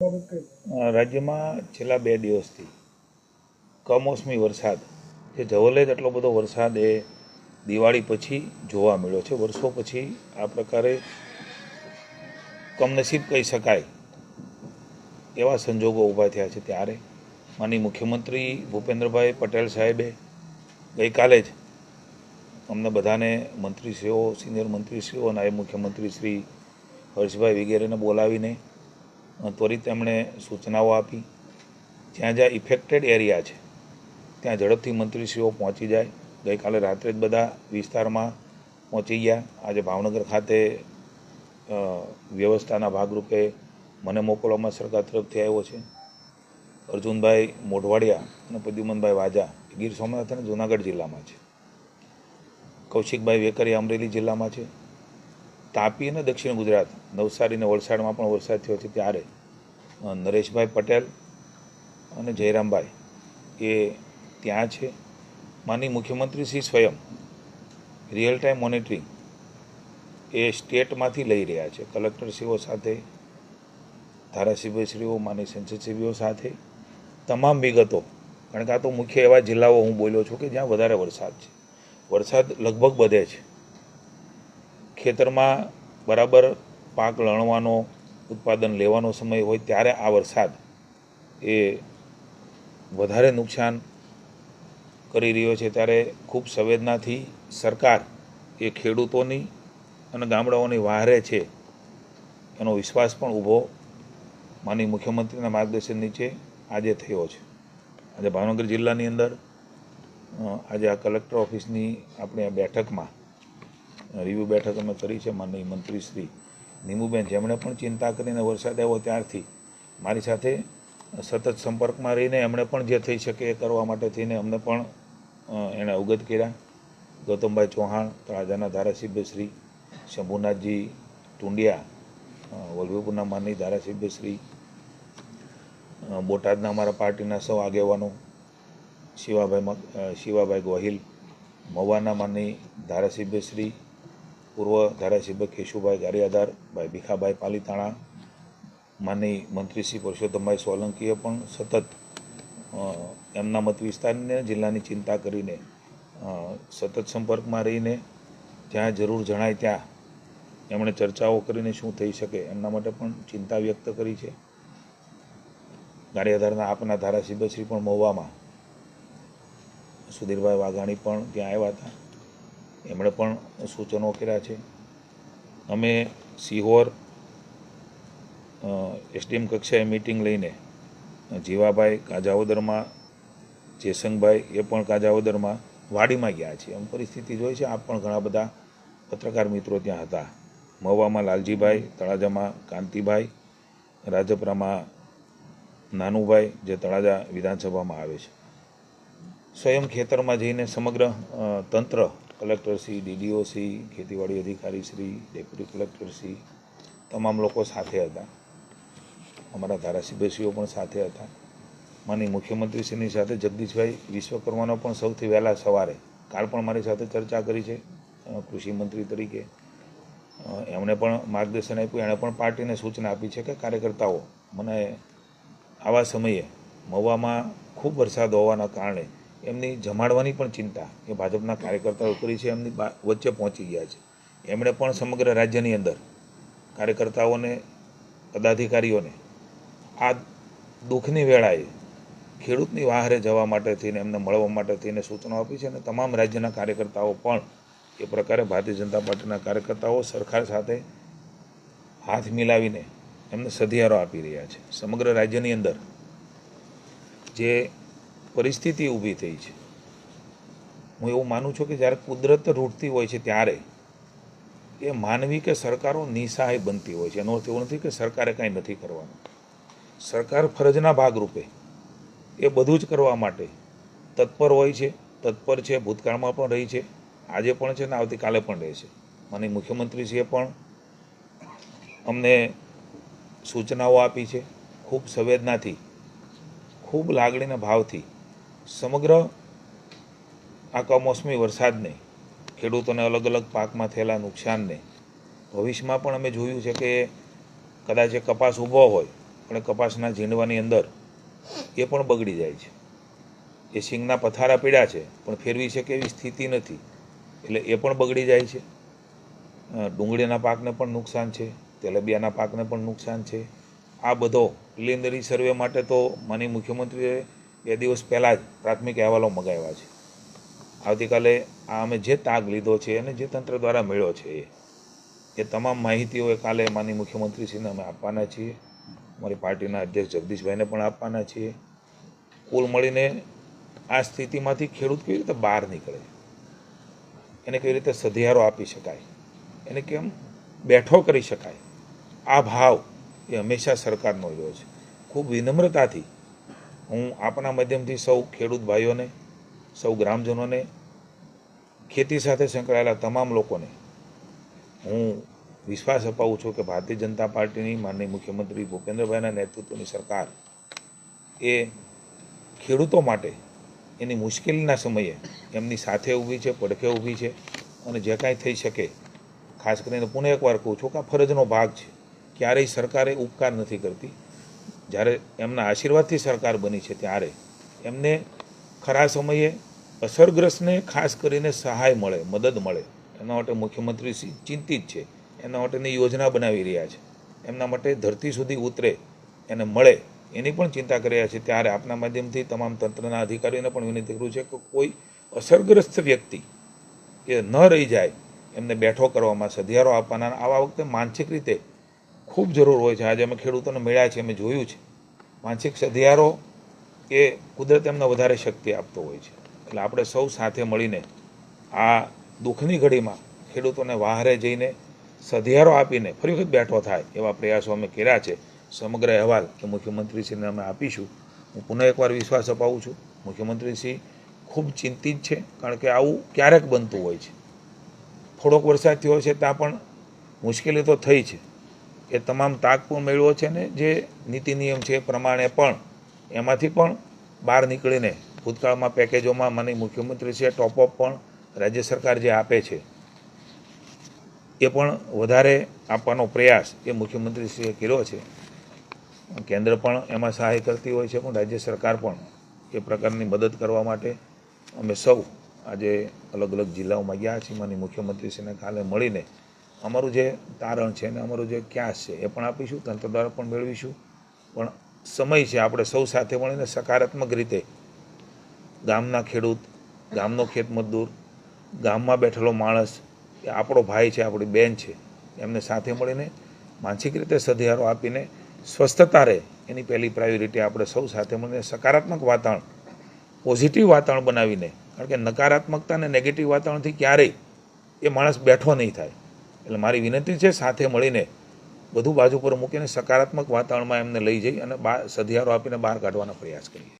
રાજ્યમાં છેલ્લા બે દિવસથી કમોસમી વરસાદ. જે જવલે એટલો બધો વરસાદ એ દિવાળી પછી જોવા મળ્યો છે. વર્ષો પછી આ પ્રકારે કમનસીબ કહી શકાય એવા સંજોગો ઊભા થયા છે ત્યારે. માની મુખ્યમંત્રી ભૂપેન્દ્રભાઈ પટેલ સાહેબે ગઈકાલે જ અમને બધાને મંત્રીશ્રીઓ, સિનિયર મંત્રીશ્રીઓ નાયબ મુખ્યમંત્રી શ્રી હર્ષભાઈ વગેરેને બોલાવીને ત્વરિત એમણે સૂચનાઓ આપી. જ્યાં જ્યાં ઇફેક્ટેડ એરિયા છે, ત્યાં ઝડપથી મંત્રીશ્રીઓ પહોંચી જાય. ગઈકાલે રાત્રે જ બધા વિસ્તારમાં પહોંચી ગયા. આજે ભાવનગર ખાતે વ્યવસ્થાના ભાગરૂપે મને મોકલવામાં સરકાર તરફથી આવ્યો છે. અર્જુનભાઈ મોઢવાડિયા અને પ્રદ્યુમનભાઈ વાજા ગીર સોમનાથ અને જુનાગઢ જિલ્લામાં છે. કૌશિકભાઈ વેકરિયા અમરેલી જિલ્લામાં છે. તાપી અને દક્ષિણ ગુજરાત. નવસારી અને વલસાડમાં પણ વરસાદ થયો છે ત્યારે. નરેશભાઈ પટેલ અને જયરામભાઈ એ ત્યાં છે. માની મુખ્યમંત્રી શ્રી સ્વયં રિયલ ટાઈમ મોનિટરિંગ એ સ્ટેટમાંથી લઈ રહ્યા છે. કલેક્ટરશ્રીઓ સાથે, ધારાસભ્યશ્રીઓ માની સંસદસભ્યો સાથે તમામ વિગતો. કારણ કે આ તો મુખ્ય એવા જિલ્લાઓ હું બોલ્યો છું કે જ્યાં વધારે વરસાદ છે. વરસાદ લગભગ બધે છે. ખેતરમાં બરાબર પાક લણવાનો, ઉત્પાદન લેવાનો સમય હોય ત્યારે આ વરસાદ એ વધારે નુકસાન કરી રહ્યો છે. ત્યારે ખૂબ સંવેદનાથી સરકાર એ ખેડૂતોની અને ગામડાઓની વહારે છે એનો વિશ્વાસ પણ ઊભો માની મુખ્યમંત્રીના માર્ગદર્શન નીચે આજે થયો છે. આજે ભાવનગર જિલ્લાની અંદર આજે આ કલેક્ટર ઓફિસની આપણી આ બેઠકમાં રિવ્યુ બેઠક અમે કરી છે, માનનીય મંત્રી શ્રી નીમુબેન, જેમણે પણ ચિંતા કરીને વરસાદ આવ્યો ત્યારથી, મારી સાથે સતત સંપર્કમાં રહીને એમણે પણ જે થઈ શકે એ કરવા માટે થઈને અમને પણ એણે અવગત કર્યા. ગૌતમભાઈ ચૌહાણ તળાજાના ધારાસભ્યશ્રી, શંભુનાથજી ટુંડિયા વલ્લભીપુરના માનની ધારાસભ્યશ્રી બોટાદના અમારા પાર્ટીના સૌ આગેવાનો, શિવાભાઈ શિવાભાઈ ગોહિલ મવાના માનની ધારાસભ્ય શ્રી પૂર્વ ધારાસભ્ય કેશુભાઈ ગારિયાદાર ભાઈ ભીખાભાઈ પાલીતાણા માની મંત્રી શ્રી પરસોત્તમભાઈ સોલંકીએ પણ સતત એમના મત વિસ્તારને જિલ્લાની ચિંતા કરીને સતત સંપર્કમાં રહીને, જ્યાં જરૂર જણાય ત્યાં એમણે ચર્ચાઓ કરીને શું થઈ શકે એમના માટે પણ ચિંતા વ્યક્ત કરી છે. ગારિયાધારના આપના ધારાસભ્યશ્રી પણ મહુવામાં, સુધીરભાઈ વાઘાણી પણ ત્યાં આવ્યા હતા. એમણે પણ સૂચનો કર્યા છે. અમે સિહોર એસડીએમ કક્ષાએ મિટિંગ લઈને જીવાભાઈ કાજાવદરમાં, જેસંગભાઈ એ પણ કાજાવદરમાં વાડીમાં ગયા છે એમ પરિસ્થિતિ જોઈ છે. આપ પણ ઘણા બધા પત્રકાર મિત્રો ત્યાં હતા. મહુવામાં લાલજીભાઈ, તળાજામાં કાંતિભાઈ, રાજપરામાં નાનુભાઈ જે તળાજા વિધાનસભામાં આવે છે. સ્વયં ખેતરમાં જઈને સમગ્ર તંત્ર કલેક્ટરશ્રી ડીડીઓશ્રી ખેતીવાડી અધિકારીશ્રી ડેપ્યુટી કલેક્ટરશ્રી તમામ લોકો સાથે હતા. અમારા ધારાસભ્યશ્રીઓ પણ સાથે હતા. માની મુખ્યમંત્રીશ્રીની સાથે જગદીશભાઈ વિશ્વકર્માનો પણ સૌથી વહેલા સવારે, કાલ પણ મારી સાથે ચર્ચા કરી છે કૃષિમંત્રી કૃષિ મંત્રી તરીકે. એમણે પણ માર્ગદર્શન આપ્યું, એણે પણ પાર્ટીને સૂચના આપી છે કે કાર્યકર્તાઓ, મને આવા સમયે મવામાં ખૂબ વરસાદ હોવાના કારણે એમની જમાડવાની પણ ચિંતા એ ભાજપના કાર્યકર્તાઓ કરી છે, એમની વચ્ચે પહોંચી ગયા છે. એમણે પણ સમગ્ર રાજ્યની અંદર કાર્યકર્તાઓને, પદાધિકારીઓને આ દુઃખની વેળાએ ખેડૂતની વાહરે જવા માટે થઈને, એમને મળવા માટે થઈને સૂચનો આપી છે અને તમામ રાજ્યના કાર્યકર્તાઓ પણ એ પ્રકારે ભારતીય જનતા પાર્ટીના કાર્યકર્તાઓ સરકાર સાથે હાથ મિલાવીને એમને સધિયારો આપી રહ્યા છે. સમગ્ર રાજ્યની અંદર જે પરિસ્થિતિ ઊભી થઈ છે. હું એવું માનું છું કે જ્યારે કુદરત રૂટતી હોય છે ત્યારે એ માનવી કે સરકારો નિસહાય બનતી હોય છે. એનો અર્થ એવો નથી કે સરકારે કાંઈ નથી કરવાનું. સરકાર ફરજના ભાગરૂપે એ બધું જ કરવા માટે તત્પર હોય છે. તત્પર છે, ભૂતકાળમાં પણ રહી છે. આજે પણ છે ને આવતીકાલે પણ રહેશે મને મુખ્યમંત્રીશ્રીએ પણ અમને સૂચનાઓ આપી છે. ખૂબ સંવેદનાથી, ખૂબ લાગણીના ભાવથી સમગ્ર આ કમોસમી વરસાદને, ખેડૂતોને અલગ અલગ પાકમાં થયેલા નુકસાનને, ભવિષ્યમાં પણ અમે જોયું છે કે કદાચ એ કપાસ ઊભો હોય પણ કપાસના ઝીંડવાની અંદર એ પણ બગડી જાય છે. એ સિંગના પથારા પીડા છે, પણ ફેરવી શકે એવી સ્થિતિ નથી. એટલે એ પણ બગડી જાય છે. ડુંગળીના પાકને પણ નુકસાન છે, તેલબિયાના પાકને પણ નુકસાન છે. આ બધો લીંદરી સર્વે માટે તો માની મુખ્યમંત્રીએ બે દિવસ પહેલાં જ પ્રાથમિક અહેવાલો મગાવ્યા છે. આવતીકાલે આ અમે જે તાગ લીધો છે અને જે તંત્ર દ્વારા મળ્યો છે એ. એ તમામ માહિતીઓ કાલે માની મુખ્યમંત્રીશ્રીને અમે આપવાના છીએ. અમારી પાર્ટીના અધ્યક્ષ જગદીશભાઈને પણ આપવાના છીએ. કુલ મળીને આ સ્થિતિમાંથી ખેડૂત કેવી રીતે બહાર નીકળે? એને કેવી રીતે સધિયારો આપી શકાય? એને કેમ બેઠો કરી શકાય? આ ભાવ એ હંમેશા સરકારનો રહ્યો છે. ખૂબ વિનમ્રતાથી હું આપના માધ્યમથી સૌ ખેડૂત ભાઈઓને, સૌ ગ્રામજનોને, ખેતી સાથે સંકળાયેલા તમામ લોકોને હું વિશ્વાસ અપાવું છું કે ભારતીય જનતા પાર્ટીની માનનીય મુખ્યમંત્રી ભૂપેન્દ્રભાઈના નેતૃત્વની સરકાર એ ખેડૂતો માટે એની મુશ્કેલીના સમયે એમની સાથે ઊભી છે, પડખે ઊભી છે અને જે કાંઈ થઈ શકે, ખાસ કરીને પુનઃ એકવાર કહું છું કે આ ફરજનો ભાગ છે. ક્યારેય સરકારે ઉપકાર નથી કરતી. જ્યારે એમના આશીર્વાદથી સરકાર બની છે ત્યારે એમને ખરા સમયે અસરગ્રસ્તને ખાસ કરીને સહાય મળે, મદદ મળે. એના માટે મુખ્યમંત્રી ચિંતિત છે. એના માટેની યોજના બનાવી રહ્યા છે. એમના માટે ધરતી સુધી ઉતરે, એને મળે એની પણ ચિંતા કરી રહ્યા છે. ત્યારે આપના માધ્યમથી તમામ તંત્રના અધિકારીઓને પણ વિનંતી કરું છે કે કોઈ અસરગ્રસ્ત વ્યક્તિ કે ન રહી જાય, એમને બેઠો કરવામાં સધિયારો આપવાના, આવા વખતે માનસિક રીતે ખૂબ જરૂર હોય છે. આજે અમે ખેડૂતોને મળ્યા છે અમે જોયું છે. માનસિક સધિયારો એ કુદરત એમને વધારે શક્તિ આપતો હોય છે. એટલે આપણે સૌ સાથે મળીને આ દુઃખની ઘડીમાં ખેડૂતોને વાહરે જઈને સધિયારો આપીને ફરી વખત બેઠો થાય એવા પ્રયાસો અમે કર્યા છે. સમગ્ર અહેવાલ કે મુખ્યમંત્રીશ્રીને અમે આપીશું. હું પુનઃ એકવાર વિશ્વાસ અપાવું છું. મુખ્યમંત્રીશ્રી ખૂબ ચિંતિત છે, કારણ કે આવું ક્યારેક બનતું હોય છે. થોડોક વરસાદ થયો છે ત્યાં પણ મુશ્કેલી તો થઈ છે. એ તમામ તાક પણ મેળવ્યો છે ને, જે નીતિ નિયમ છે એ પ્રમાણે પણ એમાંથી પણ બહાર નીકળીને ભૂતકાળમાં પેકેજોમાં મને મુખ્યમંત્રી છે ટોપઅપ પણ રાજ્ય સરકાર જે આપે છે, એ પણ વધારે આપવાનો પ્રયાસ એ મુખ્યમંત્રીશ્રીએ કર્યો છે. કેન્દ્ર પણ એમાં સહાય કરતી હોય છે, પણ રાજ્ય સરકાર પણ એ પ્રકારની મદદ કરવા માટે અમે સૌ આજે અલગ અલગ જિલ્લાઓમાં ગયા છીએ. માની મુખ્યમંત્રીશ્રીને કાલે મળીને અમારું જે તારણ છે અને અમારું જે ક્યાસ છે, એ પણ આપીશું, તંત્ર દ્વારા પણ મેળવીશું. પણ સમય છે, આપણે સૌ સાથે મળીને સકારાત્મક રીતે ગામના ખેડૂત, ગામનો ખેત મજદૂર, ગામમાં બેઠેલો માણસ, એ આપણો ભાઈ છે, આપણી બેન છે, એમને સાથે મળીને માનસિક રીતે સધિયારો આપીને સ્વસ્થતા રહે, એની પહેલી પ્રાયોરિટી આપણે સૌ સાથે મળીને સકારાત્મક વાતાવરણ પોઝિટિવ વાતાવરણ બનાવીને, કારણ કે નકારાત્મકતા અને નેગેટિવ વાતાવરણથી ક્યારેય એ માણસ બેઠો નહીં થાય. એટલે મારી વિનંતી છે, સાથે મળીને બધું બાજુ પર મૂકીને સકારાત્મક વાતાવરણમાં એમને લઈ જઈ અને બહાર સધિયારો આપીને બહાર કાઢવાનો પ્રયાસ કરીએ.